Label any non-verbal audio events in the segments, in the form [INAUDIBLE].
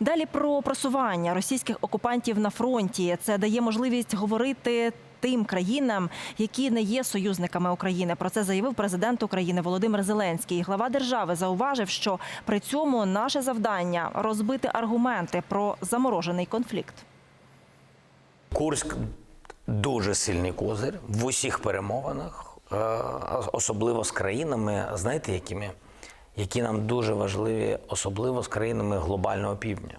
Далі про просування російських окупантів на фронті. Це дає можливість говорити. Тим країнам, які не є союзниками України, про це заявив президент України Володимир Зеленський. Глава держави зауважив, що при цьому наше завдання розбити аргументи про заморожений конфлікт. Курськ дуже сильний козир в усіх перемовинах, е, особливо з країнами, знаєте, якими? Які нам дуже важливі, особливо з країнами глобального півдня.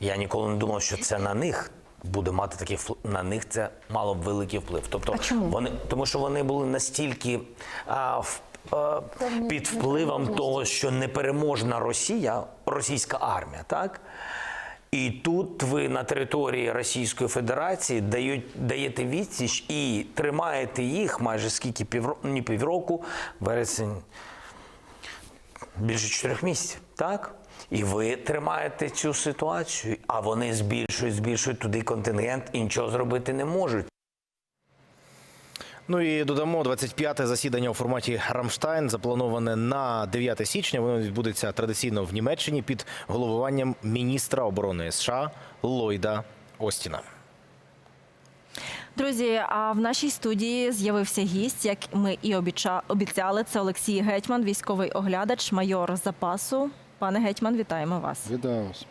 Я ніколи не думав, що це на них буде мати такий впл- на них це мало б великий вплив. Тобто А чому? вони, тому що вони були настільки а, в, а, під впливом того, що непереможна Росія, російська армія, так? І тут ви на території Російської Федерації дають, даєте відсіч і тримаєте їх майже скільки півроку, ні півроку, вересень, більше чотирьох місяців, так? І ви тримаєте цю ситуацію, а вони збільшують, збільшують туди контингент і нічого зробити не можуть. Ну і додамо 25-те засідання у форматі Рамштайн, заплановане на 9 січня. Воно відбудеться традиційно в Німеччині під головуванням міністра оборони США Ллойда Остіна. Друзі, а в нашій студії з'явився гість, як ми і обіча- обіцяли. Це Олексій Гетьман, військовий оглядач, майор запасу. Пане Гетьман, вітаємо вас. Вітаю вас.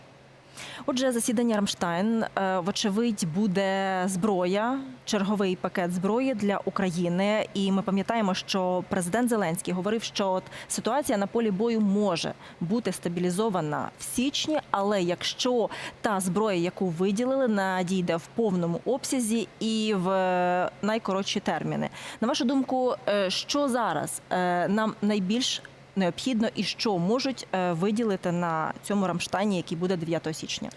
Отже, засідання Рамштайн, е, вочевидь, буде зброя, черговий пакет зброї для України. І ми пам'ятаємо, що президент Зеленський говорив, що от ситуація на полі бою може бути стабілізована в січні, але якщо та зброя, яку виділили, надійде в повному обсязі і в е, найкоротші терміни. На вашу думку, е, що зараз нам найбільш необхідно і що можуть е, виділити на цьому Рамштайні, який буде 9 січня?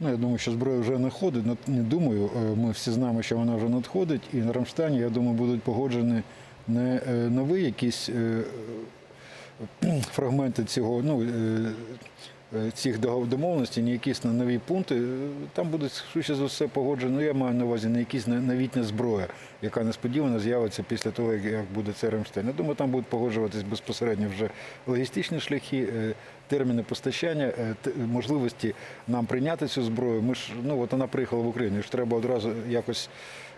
Ну, я думаю, що зброя вже надходить. Ну, Не думаю. Е, Ми всі знаємо, що вона вже надходить. І на Рамштані, я думаю, будуть погоджені не е, нові якісь фрагменти цього, ну, цих догов- домовленостей, ні якісь нові пункти. Е, Там буде швидше за все погоджено. Ну, я маю на увазі не якісь новітня зброя, яка несподівано з'явиться після того, як- буде цей Рамштайн. Я думаю, там будуть погоджуватись безпосередньо вже логістичні шляхи, е, терміни постачання, е, можливості нам прийняти цю зброю. Ми ж ну от вона приїхала в Україну. ж треба одразу якось е,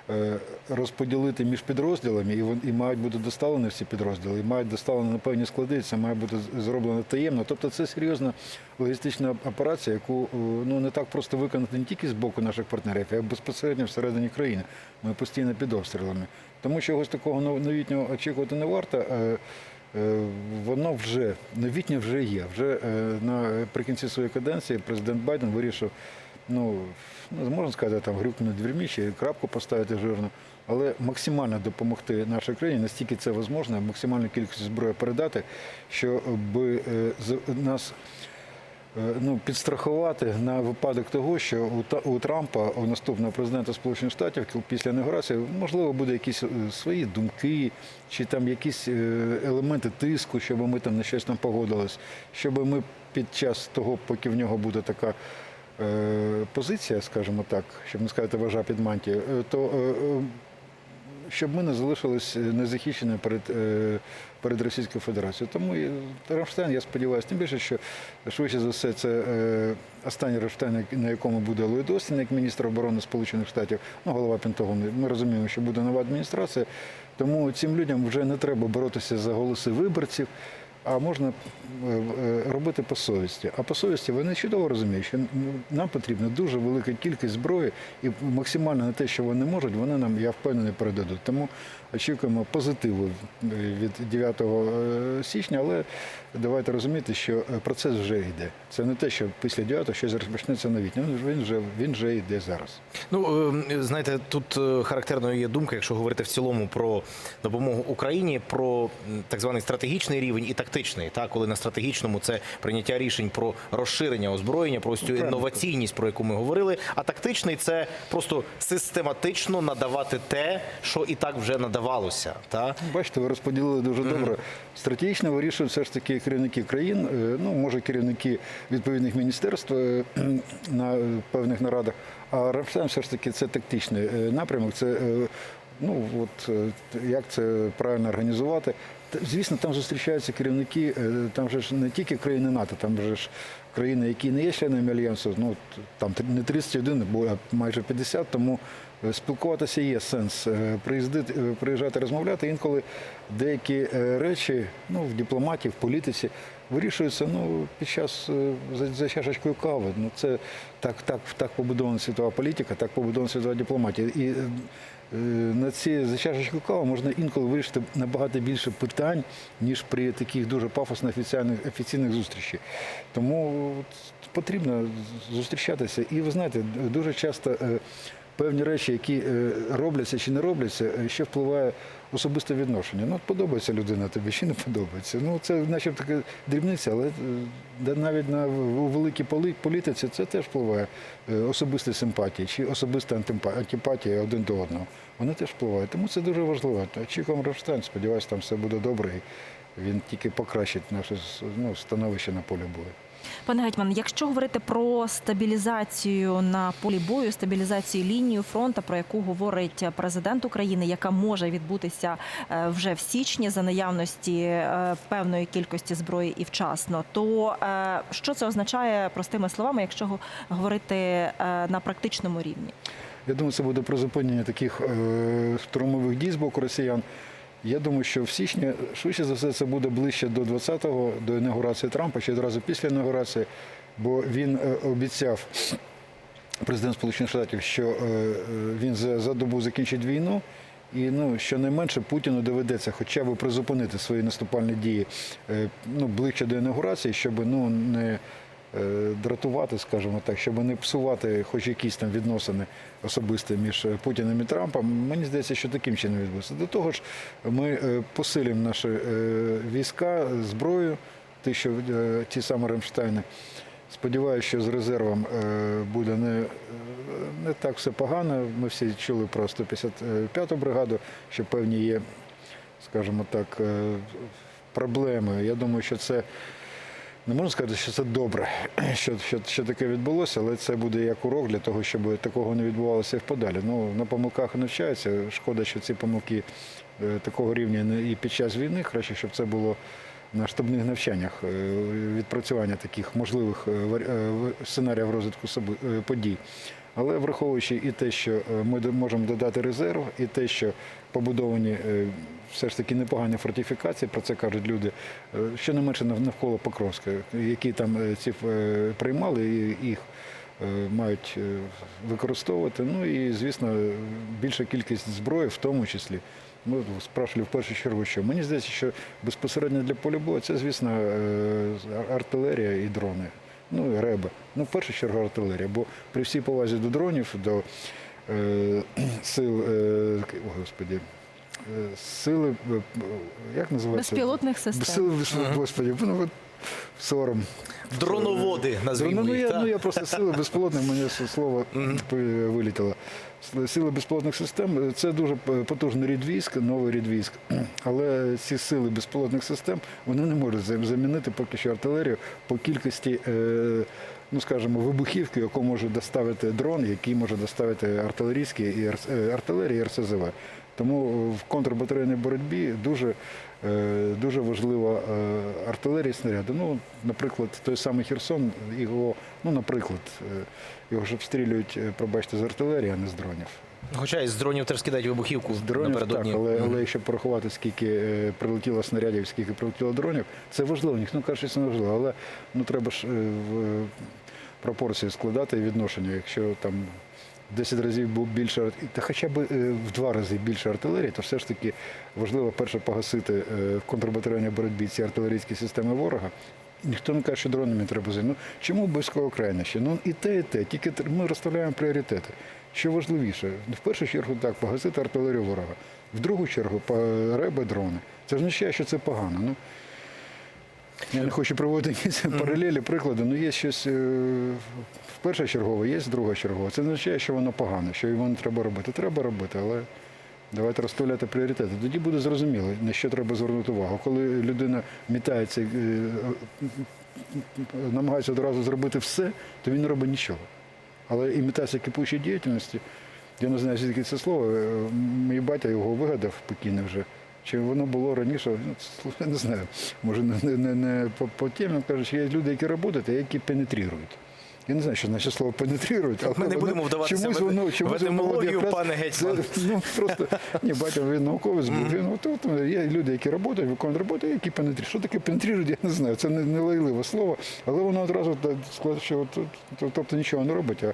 розподілити між підрозділами, і і мають бути доставлені всі підрозділи, і мають доставлені на певні склади. Це має бути зроблено таємно. Тобто це серйозна логістична операція, яку е, ну не так просто виконати не тільки з боку наших партнерів, а й безпосередньо всередині країни. Ми постійно під обстрілами. Тому чогось такого нов- новітнього очікувати не варто. Е, Е, Воно вже новітнє вже є. Вже е, наприкінці своєї каденції президент Байден вирішив, ну ну, можна сказати, там грюкнути дверми чи крапку поставити жирно, але максимально допомогти нашій країні, настільки це можливо, максимальну кількість зброї передати, щоб нас е, ну, підстрахувати на випадок того, що у, Трампа, у наступного президента Сполучених Штатів, після інаугурації, можливо, буде якісь е, свої думки, чи там якісь е, елементи тиску, щоб ми там на щось там погодились, щоб ми під час того, поки в нього буде така. Е, Позиція, скажімо так, щоб не сказати вожа під мантією, е, то е, щоб ми не залишились незахищеними перед, перед Російською Федерацією. Тому Рамштайн, я сподіваюся, тим більше, що швидше за все це останній Рамштайн, на якому буде Ллойд як міністр оборони Сполучених Штатів, ну, голова Пентагону. Ми розуміємо, що буде нова адміністрація. Тому цим людям вже не треба боротися за голоси виборців. А можна е, е, робити по совісті. А по совісті вони чудово розуміють, що ну, нам потрібна дуже велика кількість зброї, і максимально на те, що вони можуть, вони нам, я впевнений, передадуть. Тому очікуємо позитиву від 9 е, січня, але давайте розуміти, що е, процес вже йде. Це не те, що після 9 щось розпочнеться новітнє. Він вже- Він вже він вже йде зараз. Ну е, знаєте, тут е, характерною є думка, якщо говорити в цілому про допомогу Україні, про так званий стратегічний рівень і тактичний. Так, коли на стратегічному це прийняття рішень про розширення озброєння, про цю інноваційність, про яку ми говорили. А тактичний це просто систематично надавати те, що і так вже надавалося. Так? Бачите, ви розподілили дуже добре. Стратегічно вирішують все ж таки керівники країн, е, ну може керівники відповідних міністерств е, [CLEARS THROAT] на певних нарадах. А Рамштайн все ж таки це тактичний е, напрямок. Це ну от як це правильно організувати. Звісно, там зустрічаються керівники, там же ж не тільки країни НАТО, там же ж країни, які не є членами альянсу, ну там не 31, бо майже 50, тому е, спілкуватися є сенс. Е, Приїздити, е, приїжджати, розмовляти. Інколи деякі речі ну, в дипломатії, в політиці вирішуються ну, під час за, за чашечкою кави. Ну, це так, так, так побудована світова політика, так побудована світова дипломатія. І на ці за чашечку кави можна інколи вирішити набагато більше питань, ніж при таких дуже пафосних офіційних, офіційних зустрічах. Тому потрібно зустрічатися. І ви знаєте, дуже часто е, певні речі, які е, робляться чи не робляться, е, ще впливає особисте відношення. Ну, подобається людина тобі чи не подобається. Ну, це начебто така дрібниця, але е, навіть на великій політиці це теж впливає е, особисті симпатії чи особиста антипатія один до одного. Вони теж впливають. Тому це дуже важливо. Очікуємо Рамштайн, сподіваюся, там все буде добре. Він тільки покращить наше ну, становище на полі бою. Пане Гетьман, якщо говорити про стабілізацію на полі бою, стабілізацію лінії фронту, про яку говорить президент України, яка може відбутися е, вже в січні за наявності е, певної кількості зброї і вчасно, то е, що це означає простими словами, якщо говорити на практичному рівні? Я думаю, це буде призупинення таких штурмових дій з боку росіян. Я думаю, що в січні, швидше за все, це буде ближче до 20-го, до інаугурації Трампа, чи одразу після інаугурації, бо він е, обіцяв, президент Сполучених Штатів, що е, е, він за, добу закінчить війну. І ну, щонайменше Путіну доведеться хоча б призупинити свої наступальні дії ну, ближче до інаугурації, щоб ну, не дратувати, скажімо так, щоб не псувати хоч якісь там відносини особисті між е, Путіним і Трампом. Мені здається, що таким чином відбудеться. До того ж, ми е, посилимо наші е, війська зброю, ті, що е, ті самі Рамштайни. Сподіваюся, що з резервом е, буде не, е, не так все погано. Ми всі чули про 155-ту бригаду, що певні є, скажімо так, е, проблеми. Я думаю, що це не можна сказати, що це добре, [CLEARS THROAT] що, що, що таке відбулося, але це буде як урок для того, щоб такого не відбувалося і вподалі. Ну, на помилках навчаються. Шкода, що ці помилки е, такого рівня і під час війни, краще, щоб це було на штабних навчаннях е, відпрацювання таких можливих е, сценаріїв розвитку подій. Але враховуючи і те, що ми можемо додати резерв, і те, що побудовані все ж таки непогані фортифікації, про це кажуть люди, е, щонайменше нав- навколо Покровська, які там е, ці е, приймали і їх мають використовувати. Ну і, звісно, більша кількість зброї, в тому числі. Ми спрашували в першу чергу, що мені здається, що безпосередньо для полю бою це, звісно, артилерія і дрони. Ну і реби. Ну, в першу чергу артилерія. Бо при всій повазі до дронів, до е, сил, е, господі, сили, е, як називається? Безпілотних систем. Сили, господі, ну, от сором. Дроноводи, назвімо ну, я, ну, я просто сили безпілотних, мені слово вилітіло. Сили безпілотних систем це дуже потужний рід військ, новий рід військ. Але ці сили безпілотних систем вони не можуть замінити поки що артилерію по кількості, е, ну скажімо, вибухівки, яку може доставити дрон, який може доставити артилерійські і е, і РСЗВ. Тому в контрбатарейній боротьбі дуже, е, дуже важлива е, артилерія і снаряди. Ну, наприклад, той самий Херсон, його, ну, наприклад, е, його ж обстрілюють, е, пробачте, з артилерії, а не з дронів. Хоча із дронів теж кидають вибухівку З дронів так, напередодні. але, Мгм. але якщо порахувати, скільки е, прилетіло снарядів, скільки прилетіло дронів, це важливо. Ніхто не каже, що це не важливо, але ну, треба ж е, в пропорції складати відношення. Якщо там 10 разів був більше, та хоча б е, в два рази більше артилерії, то все ж таки важливо перше погасити е, в контрбатарейній боротьбі ці артилерійські системи ворога. Ніхто не каже, що дронами треба займати. Ну, чому обов'язково крайнощі? Ну і те, і те. Тільки ми розставляємо пріоритети. Що важливіше? В першу чергу так, погасити артилерію ворога. В другу чергу реби дрони. Це означає, що це погано. Ну, я не хочу проводити якісь паралелі, приклади, але є щось е, в перша чергова, є друга чергова. Це не означає, що воно погано, що його не треба робити. Треба робити, але давайте розставляти пріоритети. Тоді буде зрозуміло, на що треба звернути увагу. Коли людина мітається, е, намагається одразу зробити все, то він не робить нічого. Але імітація кипучої діяльності, я не знаю, звідки це слово. е, Мій батя його вигадав покійний вже. Чи воно було раніше, ну, я не знаю, може не, не, не, не по, по темі, кажуть, є люди, які працюють, а які пенетрують. Я не знаю, що значить слово пенетрують, але Ми не будемо вдаватися чомусь воно, в чомусь воно етимологію, пане гетьман. це, Ну, просто, ні, батя, він науковець був. Він, от, от, є люди, які працюють, виконують роботу, які пенетрірують. Що таке пенетрірують, я не знаю. Це не, не лайливе слово, але воно одразу так сказати, що от, от, тобто нічого не робить, а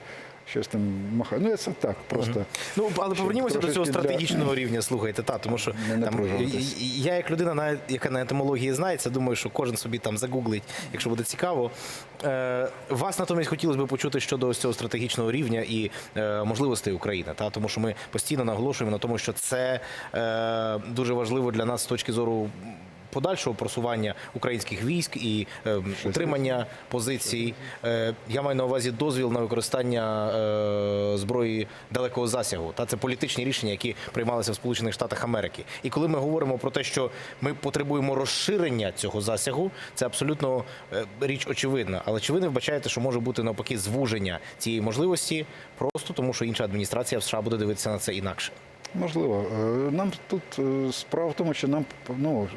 щось там махає. Ну, це так, просто. Ну, але повернімося до цього трошечки для- стратегічного рівня. Слухайте, та тому що Не там, я, як людина, на- яка на етимології знається, думаю, що кожен собі там загуглить, якщо буде цікаво. Е, вас натомість хотілося б почути щодо ось цього стратегічного рівня і е, можливостей України, та тому що ми постійно наголошуємо на тому, що це е, дуже важливо для нас з точки зору. Подальшого просування українських військ і е, утримання позицій. Е, я маю на увазі дозвіл на використання е, зброї далекого засягу. Та це політичні рішення, які приймалися в Сполучених Штатах Америки. І коли ми говоримо про те, що ми потребуємо розширення цього засягу, це абсолютно е, річ очевидна. Але чи ви не вбачаєте, що може бути навпаки звуження цієї можливості, просто тому що інша адміністрація в США буде дивитися на це інакше? Можливо. Нам тут справа в тому, що нам ну,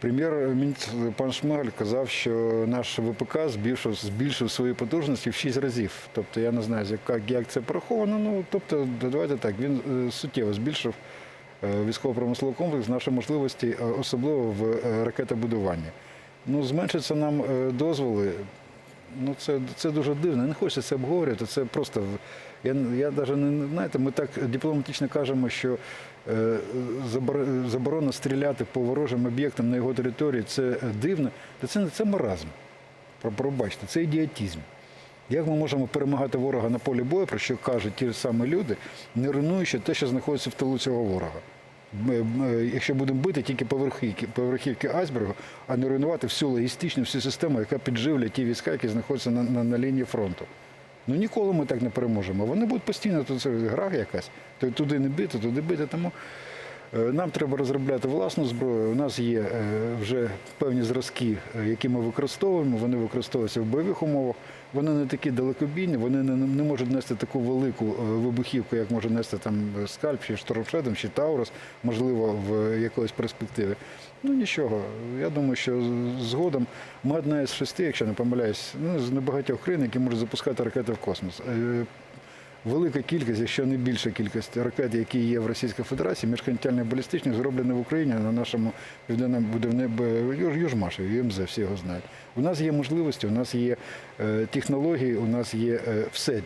прем'єр-міністр пан Шмигаль казав, що наш ВПК збільшив, збільшив свої потужності в 6 разів. Тобто я не знаю, як, як це пораховано. Ну тобто, давайте так, він е, суттєво збільшив е, військово-промисловий комплекс, наші можливості, е, особливо в е, ракетобудуванні. Ну, зменшаться нам е, дозволи. Ну, це, це дуже дивно. Не хочеться це обговорювати. Це просто я, я навіть не знаєте, ми так дипломатично кажемо, що е, заборона стріляти по ворожим об'єктам на його території це дивно. Та це це маразм. Пробачте, це ідіотізм. Як ми можемо перемагати ворога на полі бою, про що кажуть ті ж самі люди, не руйнуючи те, що знаходиться в тилу цього ворога? Якщо будемо бити тільки поверхівки, поверхівки айсбергу, а не руйнувати всю логістичну, всю систему, яка підживлює ті війська, які знаходяться на, на, на лінії фронту. Ну ніколи ми так не переможемо. Вони будуть постійно тут гра якась, то туди не бити, туди бити. Тому нам треба розробляти власну зброю. У нас є е, вже певні зразки, е, які ми використовуємо. Вони використовуються в бойових умовах. Вони не такі далекобійні, вони не, не можуть нести таку велику е, вибухівку, як може нести там скальп, чи штормшедом, чи Таурус, можливо, в якоїсь перспективі. Ну нічого. Я думаю, що згодом ми одна із шести, якщо не помиляюсь, ну, з небагатьох країн, які можуть запускати ракети в космос. Велика кількість, якщо не більша кількість ракет, які є в Російській Федерації, міжконтинентальних балістичних, зроблені в Україні на нашому південному Южмаші, ЮМЗ, всі його знають. У нас є можливості, у нас є е, технології, у нас є е, все.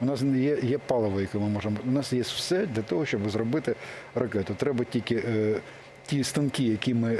У нас є, є паливо, яке ми можемо. У нас є все для того, щоб зробити ракету. Треба тільки е, ті станки, які ми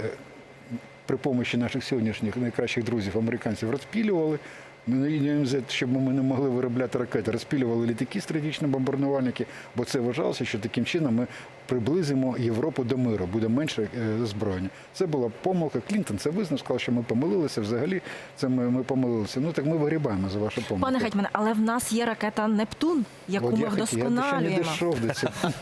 при помощі наших сьогоднішніх найкращих друзів американців розпілювали. На щоб ми не могли виробляти ракети, розпілювали літаки стратегічні бомбардувальники, бо це вважалося, що таким чином ми приблизимо Європу до миру, буде менше е, озброєння. Це була помилка. Клінтон це визнав, сказав, що ми помилилися. Взагалі, це ми, ми помилилися. Ну так ми вигрібаємо за вашу помилку. Пане Гетьмане, але в нас є ракета Нептун, яку От ми я хотів- Я ще не дійшов до цього. [LAUGHS]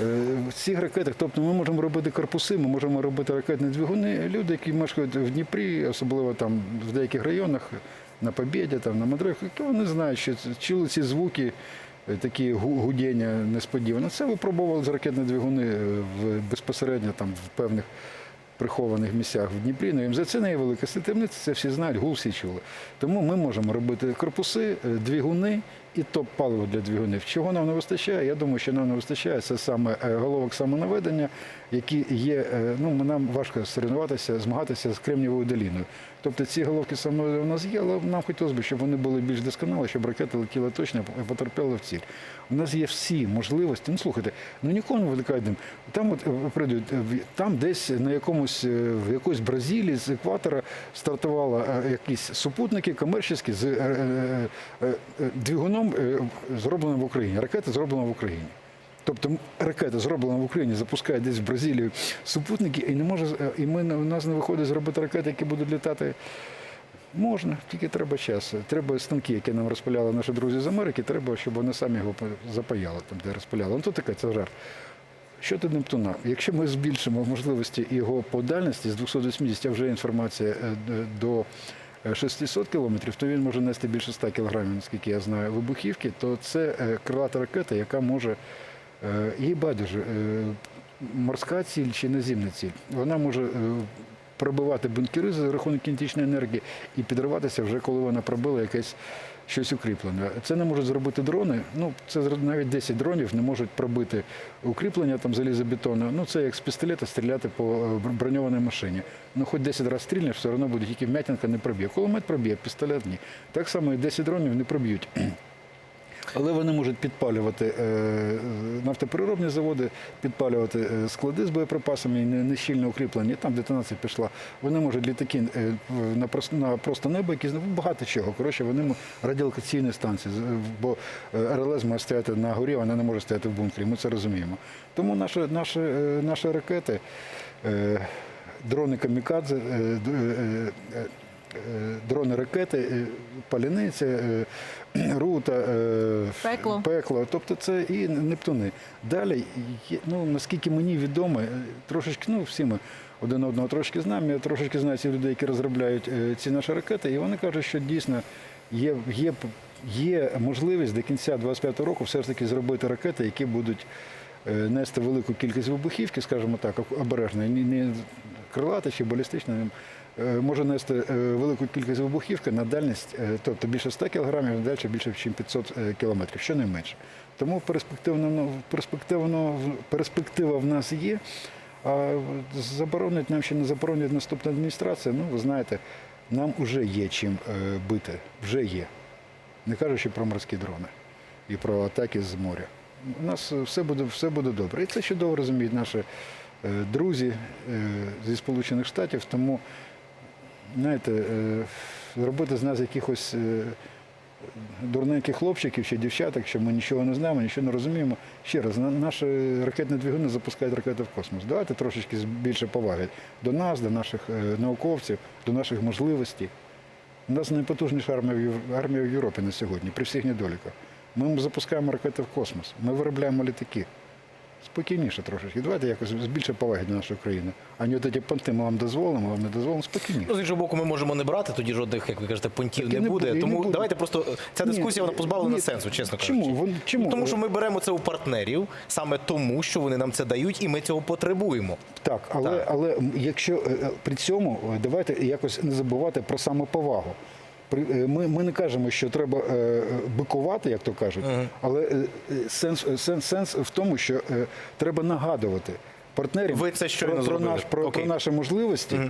Е, В цих ракетах, тобто ми можемо робити корпуси, ми можемо робити ракетні двигуни. Люди, які мешкають в Дніпрі, особливо там в деяких районах, на Побєді, там, на Мадрах, то вони знають, що чули ці звуки, е, такі гудіння несподівано. Це випробували з ракетні двигуни е, в, безпосередньо там, в певних прихованих місцях в Дніпрі. На МЗ це невелика ситимниця, це всі знають, гул всі чули. Тому ми можемо робити корпуси, е, двигуни і топ-паливо для двигунів. Чого нам не вистачає? Я думаю, що нам не вистачає. Це саме е, головок самонаведення, які є. е, Ну, нам важко соревнуватися, змагатися з Кремнієвою доліною. Тобто ці головки самонаведення у нас є, але нам хотілося б, щоб вони були більш досконалі, щоб ракети летіли точно і потерпіли в ціль. У нас є всі можливості. Ну слухайте, ну ніколи не виникає. Там от е, прийдуть, там десь на якомусь в якоїсь Бразилії з екватора стартували якісь супутники комерційні з двигуном, е, зробленим в Україні. Ракета зроблена в Україні. Тобто ракета зроблена в Україні, запускає десь в Бразилію супутники, і не може е, і ми у нас не виходить зробити ракети, які будуть літати. Можна, тільки треба час. Треба станки, які нам розпиляли наші друзі з Америки, треба, щоб вони самі його запаяли, там, де розпиляли. Ну, то таке, це жарт. Щодо Нептуна, якщо ми збільшимо можливості його по дальності з 280, а вже інформація е, до 600 кілометрів, то він може нести більше 100 кілограмів, наскільки я знаю, вибухівки, то це е, крилата ракета, яка може е, їй байдуже. е, морська ціль чи наземна ціль. Вона може е, пробивати бункери за рахунок кінетичної енергії і підриватися вже коли вона пробила якесь щось укріплене. Це не можуть зробити дрони. Ну, це навіть 10 дронів не можуть пробити укріплення там залізобетону. Ну, це як з пістолета стріляти по е, броньованій машині. Ну, хоч 10 разів стрільнеш, все одно буде тільки вмятинка не проб'є. Кулемет проб'є, пістолет ні. Так само і 10 дронів не проб'ють. Але вони можуть підпалювати е, нафтопереробні заводи, підпалювати е, склади з боєприпасами не- нещільно укріплені. Там детонація пішла. Вони можуть літаки е, на просто, небо, які багато чого. Коротше, вони радіолокаційні станції, бо РЛС має стояти на горі, вона не може стояти в бункері. Ми це розуміємо. Тому наші, наші, наші ракети, дрони камікадзе, дрони ракети, е, паляниця, е, [CLEARS THROAT] рута, е, Пекло. пекло. Тобто це і Нептуни. Далі, ну, наскільки мені відомо, е, трошечки, ну всі ми один одного трошки знаємо, я трошечки знаю цих людей, які розробляють е, ці наші ракети, і вони кажуть, що дійсно є, є, є можливість до кінця 25-го року все ж таки зробити ракети, які будуть е, нести велику кількість вибухівки, скажімо так, обережно, не, крилати чи балістичне, е, може нести е, велику кількість вибухівки на дальність, е, тобто більше 100 кілограмів, далі більше, ніж 500 е, кілометрів, що не менше. Тому перспективно, ну, перспектива в нас є. А заборонить нам чи не заборонить наступна адміністрація, ну ви знаєте, нам вже є чим е, бити, вже є. Не кажучи про морські дрони і про атаки з моря. У нас е, все буде, все буде добре. І це чудово розуміють наші е, друзі е, зі Сполучених Штатів. Тому, знаєте, е, зробити з нас якихось е, дурненьких хлопчиків чи дівчаток, що ми нічого не знаємо, нічого не розуміємо. Ще раз, наші ракетні двигуни запускають ракети в космос. Давайте трошечки більше поваги до нас, до наших е, науковців, до наших можливостей. У нас найпотужніша армія в Європі на сьогодні, при всіх недоліках. Ми запускаємо ракети в космос, ми виробляємо літаки. Спокійніше трошечки. Давайте якось з більше поваги до нашої країни. А не от ці понти ми вам дозволимо, вам не дозволимо спокійніше. Ну, з іншого боку, ми можемо не брати, тоді жодних, як ви кажете, понтів не, не буде. буде, і не Тому буде. давайте просто е, ця Ні, дискусія вона позбавлена ні, сенсу, чесно чому? кажучи. Вон- чому? Тому що ми беремо це у партнерів саме тому, що вони нам це дають, і ми цього потребуємо. Так, але, Так. але якщо е, е, при цьому давайте якось не забувати про самоповагу. Е, Ми, ми не кажемо, що треба е, бикувати, як то кажуть, але е, сенс, сенс, сенс в тому, що е, треба нагадувати партнерам Ви це про, про, наш, про, про наші можливості.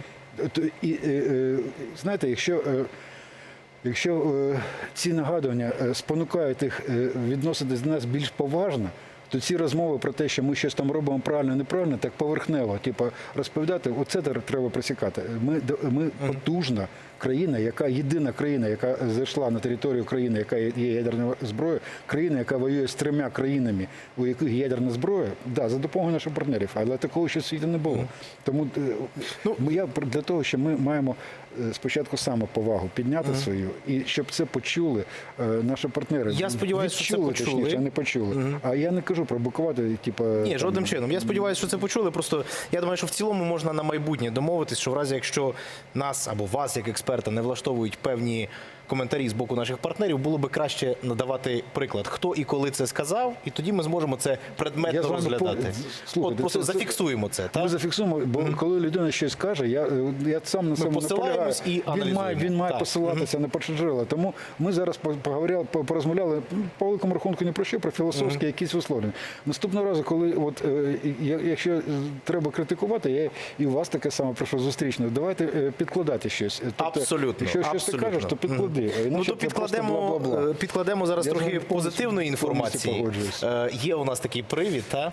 І, е, е, знаєте, якщо. е, Якщо е, ці нагадування спонукають їх е, відноситись до нас більш поважно, то ці розмови про те, що ми щось там робимо правильно, неправильно, так поверхнево, типу, розповідати, оце треба присікати. Ми, ми потужна країна, яка єдина країна, яка зайшла на територію країни, яка є ядерною зброєю, країна, яка воює з трьома країнами, у яких є ядерна зброя, да, за допомогою наших партнерів, але такого ще в світі не було. Тому е, Ну, я для того, що ми маємо е, спочатку самоповагу підняти свою, і щоб це почули е, наші партнери. Я сподіваюся, що це почули. точніше, а не почули. А я не кажу про букувати, типу. Ні, там, жодним чином. Я сподіваюся, що це почули. Просто я думаю, що в цілому можна на майбутнє домовитись, що в разі, якщо нас або вас, як експерта, не влаштовують певні коментарі з боку наших партнерів, було би краще надавати приклад, хто і коли це сказав, і тоді ми зможемо це предметно вами розглядати. Слухайте, От просто це- зафіксуємо це. Ми зафіксуємо, бо коли людина щось каже, я, е, я сам на посилаємось наполягаю. і він має, він має Так. посилатися на першоджерела. Тому ми зараз по- поговорили, по- порозмовляли ну, по великому рахунку не про що, про філософські якісь висловлення. Наступного разу, коли от е, якщо треба критикувати, я і у вас таке саме прошу зустрічно. Давайте е, підкладати щось. Тобто, Абсолютно. Якщо щось ти кажеш, то підклади. Іначе Ну то підкладемо, е, підкладемо зараз Я трохи позитивної інформації. Е, Є у нас такий привід, та?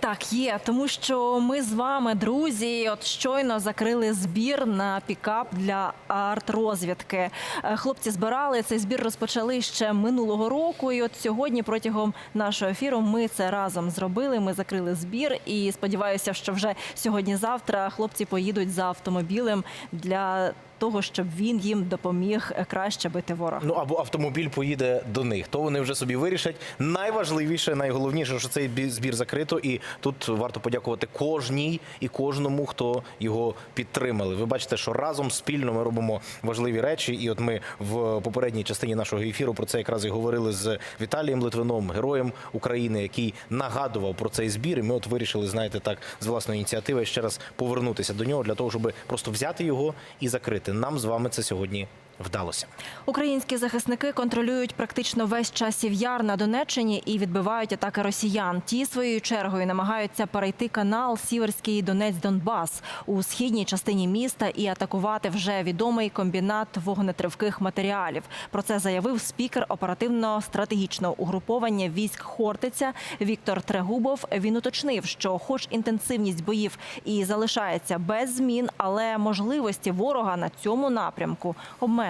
Так, є, тому що ми з вами, друзі, от щойно закрили збір на пікап для арт-розвідки. Е, Хлопці збирали цей збір, розпочали ще минулого року. І от сьогодні, протягом нашого ефіру, ми це разом зробили. Ми закрили збір, і сподіваюся, що вже сьогодні-завтра хлопці поїдуть за автомобілем для того, щоб він їм допоміг е, краще бити ворога. Ну або автомобіль поїде до них, то вони вже собі вирішать. Найважливіше, найголовніше, що цей бі- збір закрито, і тут варто подякувати кожній і кожному, хто його підтримали. Ви бачите, що разом спільно ми робимо важливі речі. І от ми в попередній частині нашого ефіру про це якраз і говорили з Віталієм Литвином, героєм України, який нагадував про цей збір. І ми от вирішили, знаєте, так з власної ініціативи ще раз повернутися до нього для того, щоб просто взяти його і закрити. Нам з вами це сьогодні вдалося. Українські захисники контролюють практично весь часів яр на Донеччині і відбивають атаки росіян. Ті своєю чергою намагаються перейти канал Сіверський Донець Донбас у східній частині міста і атакувати вже відомий комбінат вогнетривких матеріалів. Про це заявив спікер оперативно-стратегічного угруповання військ Хортиця Віктор Трегубов. Він уточнив, що, хоч інтенсивність боїв і залишається без змін, але можливості ворога на цьому напрямку обмежені.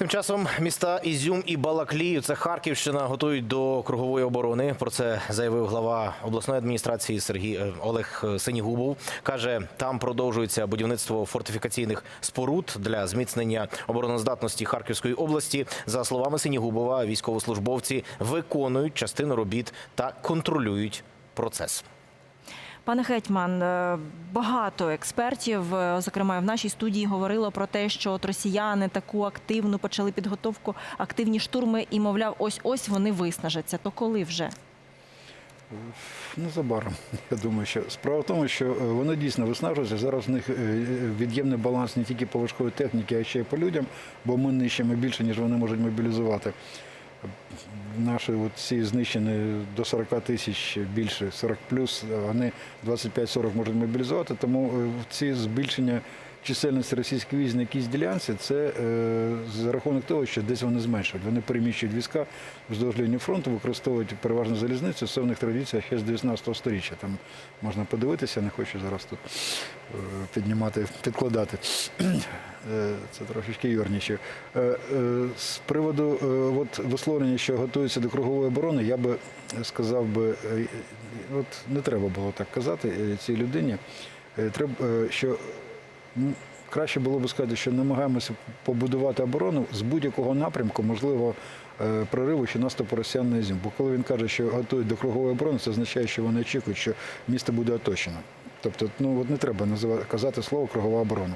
Тим часом міста Ізюм і Балаклію, це Харківщина, готують до кругової оборони. Про це заявив глава обласної адміністрації Сергій е, Олег е, Синігубов. каже, там продовжується будівництво фортифікаційних споруд для зміцнення обороноздатності Харківської області. За словами Синігубова, військовослужбовці виконують частину робіт та контролюють процес. Пане Гетьман, е, багато експертів, е, зокрема в нашій студії, говорило про те, що от росіяни таку активну почали підготовку, активні штурми, і мовляв, ось ось вони виснажаться. То коли вже? Незабаром, [LAUGHS] я думаю, що справа в тому, що е, вони дійсно виснажуються. Зараз в них від'ємний баланс не тільки по важкої техніки, а ще й по людям, бо ми нищимо більше, ніж вони можуть мобілізувати. Наші ці знищені до 40 тисяч більше, 40 плюс, вони 25-40 можуть мобілізувати, тому е, ці збільшення чисельності російських військ на якійсь ділянці це е, за рахунок того, що десь вони зменшують. Вони переміщують війська вздовж лінії фронту, використовують переважно залізницю, це в них традиція ще з 19 століття. Там можна подивитися, не хочу зараз тут е, піднімати, підкладати. Е, Це трошечки юрніше. З приводу от висловлення, що готується до кругової оборони, я би сказав би, от не треба було так казати цій людині. Треба, що краще було б сказати, що намагаємося побудувати оборону з будь-якого напрямку, можливо, е, прориву чи наступу росіян на зім. Бо коли він каже, що готують до кругової оборони, це означає, що вони очікують, що місто буде оточено. Тобто, ну от не треба називати казати слово кругова оборона.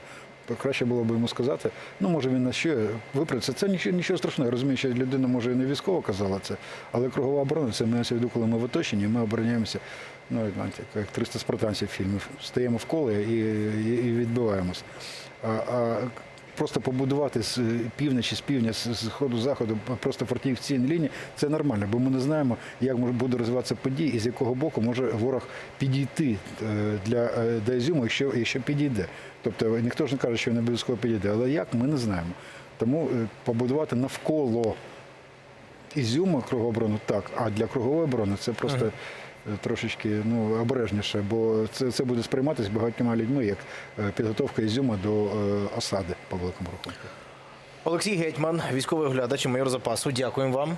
Краще було б йому сказати, ну може він на що виправиться. Це нічого, нічого страшного. Я розумію, що людина може і не військово казала це, але кругова оборона це в виду, коли ми в оточенні, ми обороняємося. Ну, як 300 спартанців фільмів. Стаємо в коло і, і, і відбиваємось. А, а просто побудувати з півночі, з півдня, з сходу заходу, просто фортифікаційні лінії, це нормально, бо ми не знаємо, як може буде розвиватися події і з якого боку може ворог підійти е, для е, до Ізюму, якщо, якщо підійде. Тобто ніхто ж не каже, що він обов'язково підійде, але як ми не знаємо. Тому е, побудувати навколо Ізюма кругову оборону так, а для кругової оборони це просто. е, Трошечки ну обережніше, бо це, це буде сприйматися багатьма людьми як е, підготовка Ізюма до е, осади по великому рахунку. Олексій Гетьман, військовий оглядач і майор запасу. Дякуємо вам.